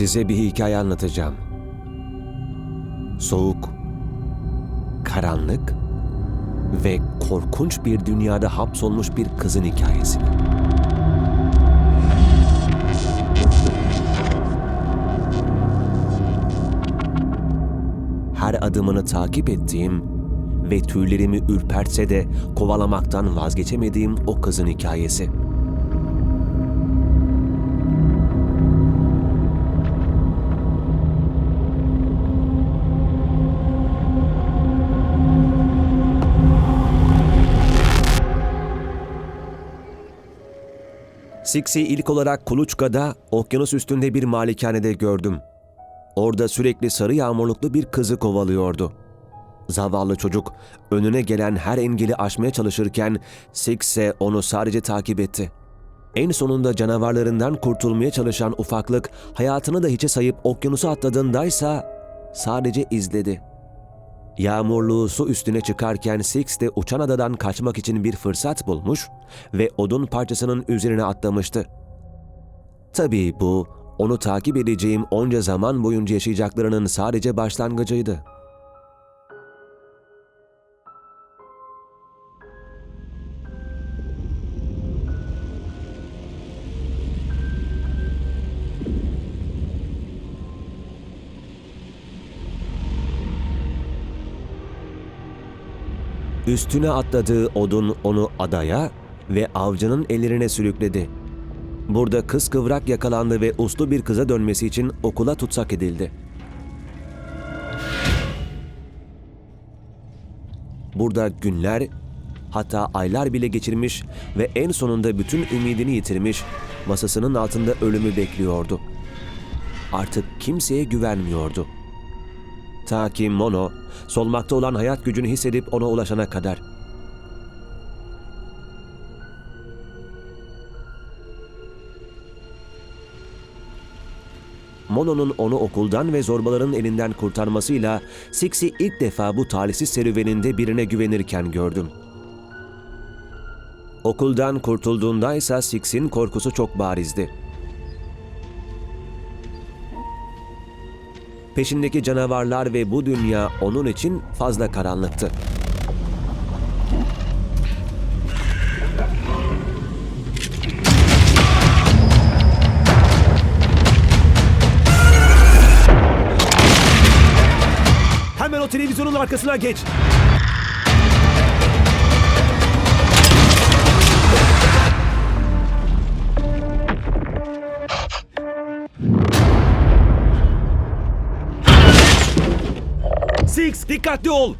Size bir hikaye anlatacağım. Soğuk, karanlık ve korkunç bir dünyada hapsolmuş bir kızın hikayesini. Her adımını takip ettiğim ve tüylerimi ürpertse de kovalamaktan vazgeçemediğim o kızın hikayesi. Six'i ilk olarak Kuluçka'da, okyanus üstünde bir malikanede gördüm. Orada sürekli sarı yağmurluklu bir kızı kovalıyordu. Zavallı çocuk önüne gelen her engeli aşmaya çalışırken Six ise onu sadece takip etti. En sonunda canavarlarından kurtulmaya çalışan ufaklık hayatını da hiçe sayıp okyanusu atladığındaysa sadece izledi. Yağmurluğu su üstüne çıkarken Six de uçan adadan kaçmak için bir fırsat bulmuş ve odun parçasının üzerine atlamıştı. Tabii bu onu takip edeceğim onca zaman boyunca yaşayacaklarının sadece başlangıcıydı. Üstüne atladığı odun onu adaya ve avcının ellerine sürükledi. Burada kız kıvrak yakalandı ve uslu bir kıza dönmesi için okula tutsak edildi. Burada günler, hatta aylar bile geçirmiş ve en sonunda bütün ümidini yitirmiş, masasının altında ölümü bekliyordu. Artık kimseye güvenmiyordu. Ta ki Mono, solmakta olan hayat gücünü hissedip ona ulaşana kadar. Mono'nun onu okuldan ve zorbaların elinden kurtarmasıyla Six'i ilk defa bu talihsiz serüveninde birine güvenirken gördüm. Okuldan kurtulduğunda ise Six'in korkusu çok barizdi. Peşindeki canavarlar ve bu dünya onun için fazla karanlıktı. Hemen o televizyonun arkasına geç. Six, dikkatli ol.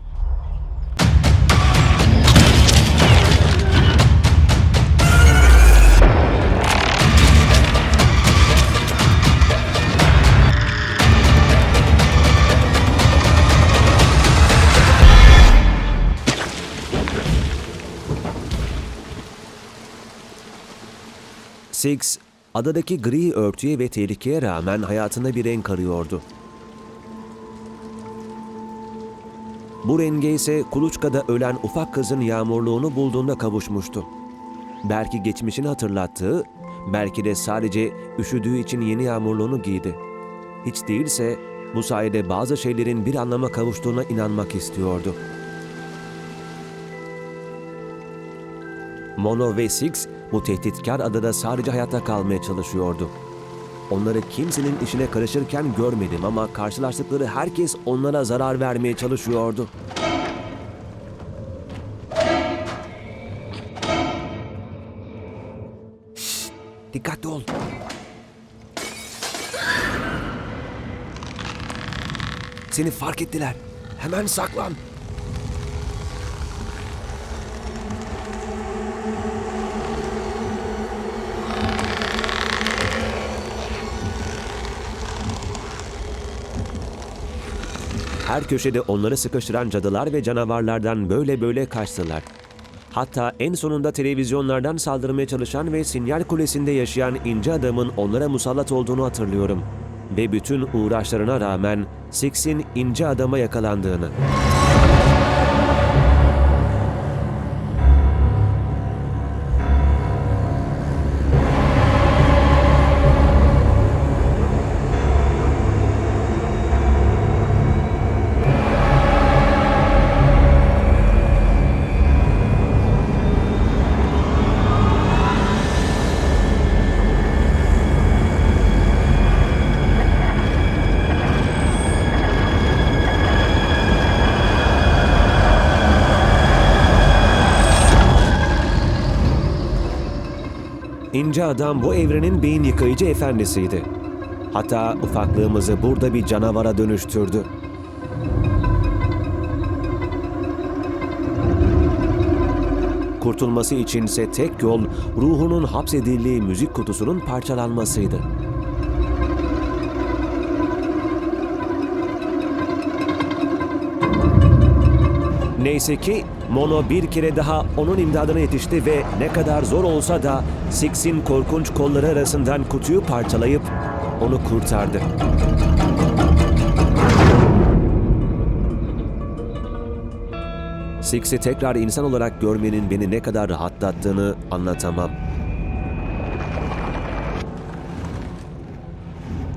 Six, adadaki gri örtüye ve tehlikeye rağmen hayatında bir renk arıyordu. Bu renge ise kuluçkada ölen ufak kızın yağmurluğunu bulduğunda kavuşmuştu. Belki geçmişini hatırlattığı, belki de sadece üşüdüğü için yeni yağmurluğunu giydi. Hiç değilse bu sayede bazı şeylerin bir anlama kavuştuğuna inanmak istiyordu. Mono ve Six bu tehditkar adada sadece hayatta kalmaya çalışıyordu. Onları kimsenin işine karışırken görmedim ama karşılaştıkları herkes onlara zarar vermeye çalışıyordu. Şşt, dikkatli ol. Seni fark ettiler. Hemen saklan. Her köşede onları sıkıştıran cadılar ve canavarlardan böyle böyle kaçtılar. Hatta en sonunda televizyonlardan saldırmaya çalışan ve sinyal kulesinde yaşayan ince adamın onlara musallat olduğunu hatırlıyorum. Ve bütün uğraşlarına rağmen Six'in ince adama yakalandığını. İnce adam bu evrenin beyin yıkayıcı efendisiydi. Hatta ufaklığımızı burada bir canavara dönüştürdü. Kurtulması içinse tek yol ruhunun hapsedildiği müzik kutusunun parçalanmasıydı. Neyse ki Mono bir kere daha onun imdadına yetişti ve ne kadar zor olsa da Six'in korkunç kolları arasından kutuyu parçalayıp onu kurtardı. Six'i tekrar insan olarak görmenin beni ne kadar rahatlattığını anlatamam.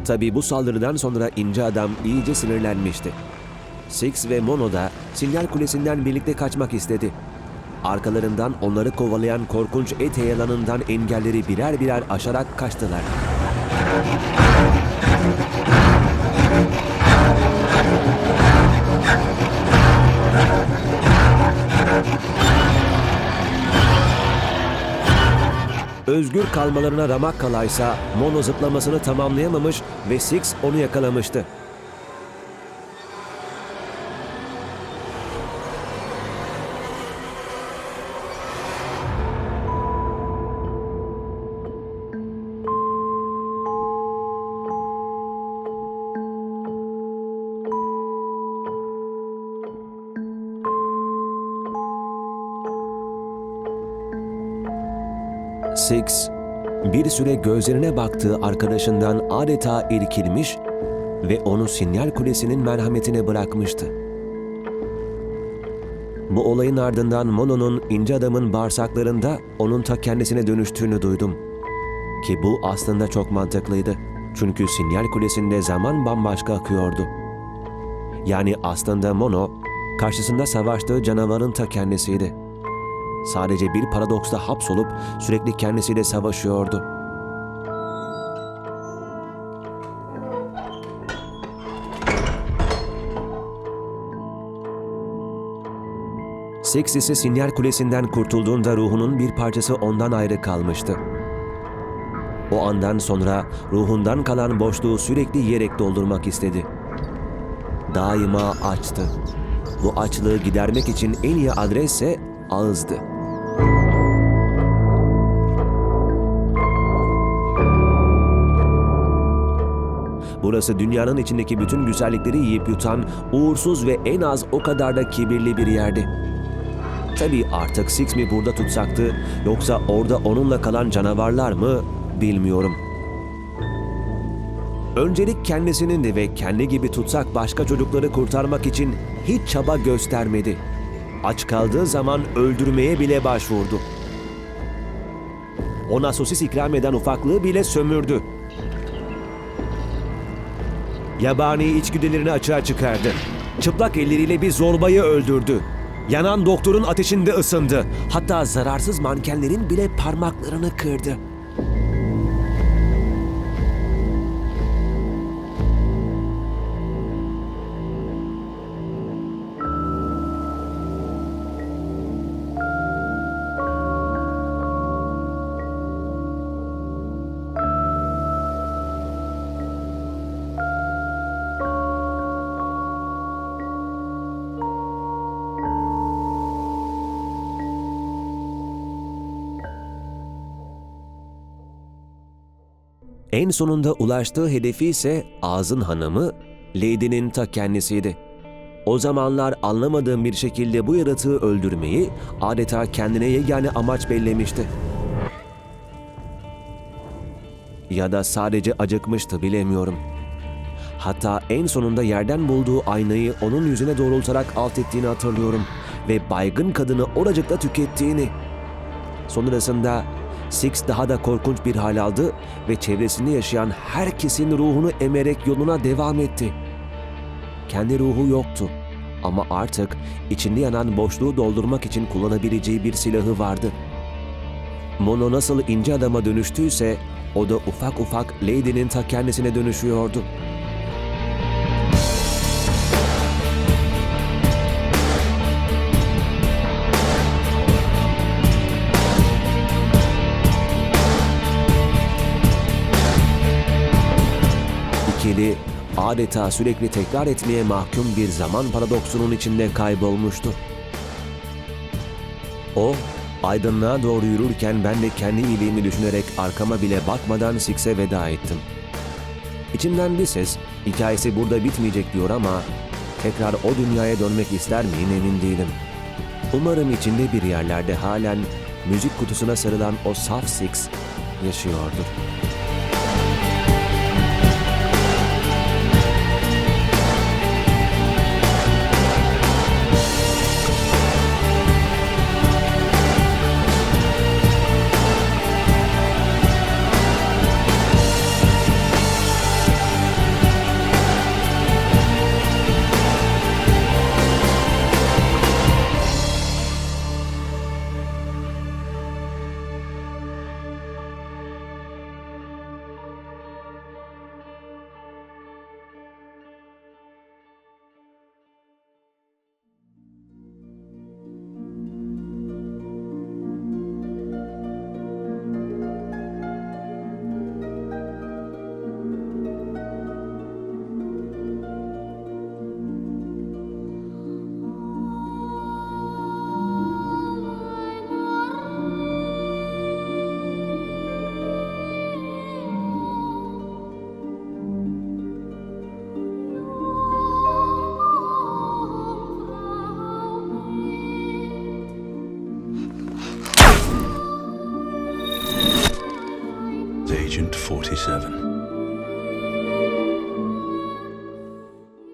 Tabii bu saldırıdan sonra ince adam iyice sinirlenmişti. Six ve Mono da sinyal kulesinden birlikte kaçmak istedi. Arkalarından onları kovalayan korkunç et heyelanından engelleri birer birer aşarak kaçtılar. Özgür kalmalarına ramak kalaysa Mono zıplamasını tamamlayamamış ve Six onu yakalamıştı. Six, bir süre gözlerine baktığı arkadaşından adeta irkilmiş ve onu sinyal kulesinin merhametine bırakmıştı. Bu olayın ardından Mono'nun ince adamın bağırsaklarında onun ta kendisine dönüştüğünü duydum. Ki bu aslında çok mantıklıydı. Çünkü sinyal kulesinde zaman bambaşka akıyordu. Yani aslında Mono, karşısında savaştığı canavarın ta kendisiydi sadece bir paradoksta hapsolup sürekli kendisiyle savaşıyordu. Six ise sinyal kulesinden kurtulduğunda ruhunun bir parçası ondan ayrı kalmıştı. O andan sonra ruhundan kalan boşluğu sürekli yiyerek doldurmak istedi. Daima açtı. Bu açlığı gidermek için en iyi adres ise ağızdı. Burası dünyanın içindeki bütün güzellikleri yiyip yutan, uğursuz ve en az o kadar da kibirli bir yerdi. Tabii artık Six mi burada tutsaktı yoksa orada onunla kalan canavarlar mı bilmiyorum. Öncelik kendisinin ve kendi gibi tutsak başka çocukları kurtarmak için hiç çaba göstermedi. Aç kaldığı zaman öldürmeye bile başvurdu. Ona sosis ikram eden ufaklığı bile sömürdü. Yabani içgüdülerini açığa çıkardı. Çıplak elleriyle bir zorbayı öldürdü. Yanan doktorun ateşinde ısındı. Hatta zararsız mankenlerin bile parmaklarını kırdı. En sonunda ulaştığı hedefi ise Ağzın hanımı Lady'nin ta kendisiydi. O zamanlar anlamadığım bir şekilde bu yaratığı öldürmeyi adeta kendine yegane amaç bellemişti. Ya da sadece acıkmıştı bilemiyorum. Hatta en sonunda yerden bulduğu aynayı onun yüzüne doğrultarak alt ettiğini hatırlıyorum ve baygın kadını oracıkta tükettiğini. Sonrasında Six daha da korkunç bir hal aldı ve çevresinde yaşayan herkesin ruhunu emerek yoluna devam etti. Kendi ruhu yoktu ama artık içinde yanan boşluğu doldurmak için kullanabileceği bir silahı vardı. Mono nasıl ince adama dönüştüyse o da ufak ufak Lady'nin ta kendisine dönüşüyordu. Engeli adeta sürekli tekrar etmeye mahkum bir zaman paradoksunun içinde kaybolmuştu. O, aydınlığa doğru yürürken ben de kendi iyiliğimi düşünerek arkama bile bakmadan Six'e veda ettim. İçimden bir ses, hikayesi burada bitmeyecek diyor ama tekrar o dünyaya dönmek ister miyim emin değilim. Umarım içinde bir yerlerde halen müzik kutusuna sarılan o saf Six yaşıyordur.